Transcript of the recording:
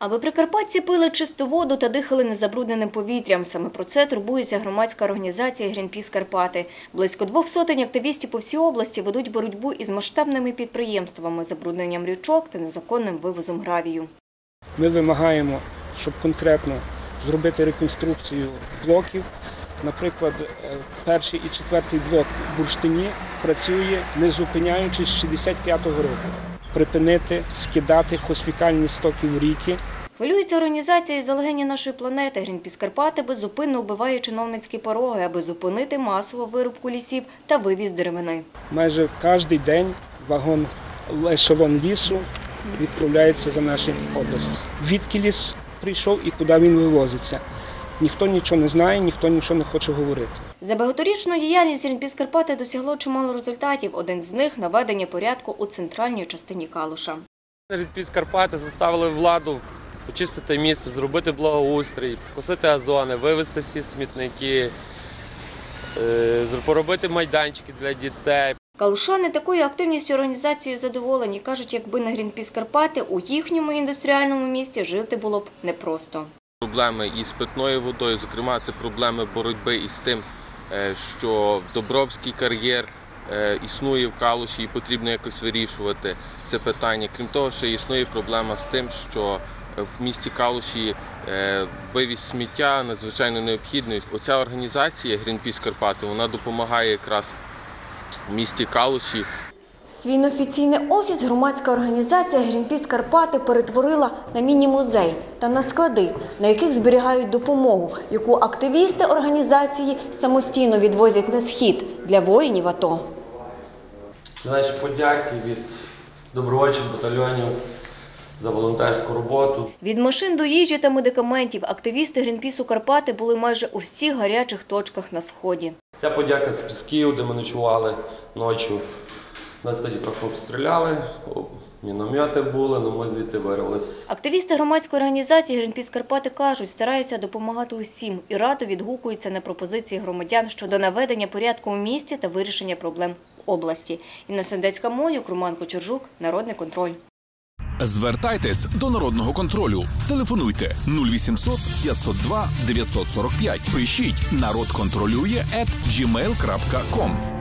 Аби прикарпатці пили чисту воду та дихали незабрудненим повітрям. Саме про це турбується громадська організація «Грінпіс Карпати». Близько двох сотень активістів по всій області ведуть боротьбу із масштабними підприємствами, забрудненням річок та незаконним вивозом гравію. Ми вимагаємо, щоб конкретно зробити реконструкцію блоків. Наприклад, е, перший і четвертий блок бурштині працює не зупиняючись з 65-го року. Припинити скидати хосфікальні стоки в ріки, Хвилюється організація із залегення нашої планети. «Грінпіс Карпати» беззупинно вбиває чиновницькі пороги, аби зупинити масову вирубку лісів та вивіз деревини. майже кожен день вагон ешелон лісу відправляється за наші області. Відки ліс прийшов і куди він вивозиться. Ніхто нічого не знає, ніхто нічого не хоче говорити. За багаторічну діяльність «Грінпіс Карпати» досягло чимало результатів. Один з них – наведення порядку у центральній частині Калуша. Від Карпати заставили владу почистити місце, зробити благоустрій, покосити газони, вивезти всі смітники, е, поробити майданчики для дітей. Калушани такою активністю організації задоволені. Кажуть, якби не «Грінпіс Карпати», у їхньому індустріальному місті жити було б непросто. Проблеми із питною водою, зокрема, це проблеми боротьби із тим, е, що Добровський кар'єр е, існує в Калуші і потрібно якось вирішувати це питання. Крім того, ще існує проблема з тим, що в місті Калуші е, вивіз сміття надзвичайно необхідний. Оця організація Greenpeace Карпати вона допомагає якраз в місті Калуші Свій неофіційний офіс громадська організація «Грінпіс Карпати» перетворила на міні-музей та на склади, на яких зберігають допомогу, яку активісти організації самостійно відвозять на схід для воїнів АТО. Це наші подяки від добровольчих батальйонів за волонтерську роботу. Від машин до їжі та медикаментів активісти «Грінпісу Карпати» були майже у всіх гарячих точках на Сході. Ця подяка з Пісків, де ми ночували ночі. Нас тоді трохи обстріляли, міномети були, але ми звідти вирвались. Активісти громадської організації «Грінпіс Карпати» кажуть, стараються допомагати усім і радо відгукуються на пропозиції громадян щодо наведення порядку у місті та вирішення проблем в області. Інна Сендецька, Монюк, Роман Кочержук, Народний контроль. Звертайтесь до народного контролю. Телефонуйте 0800 502 945. Пишіть народ контролює at gmail.com.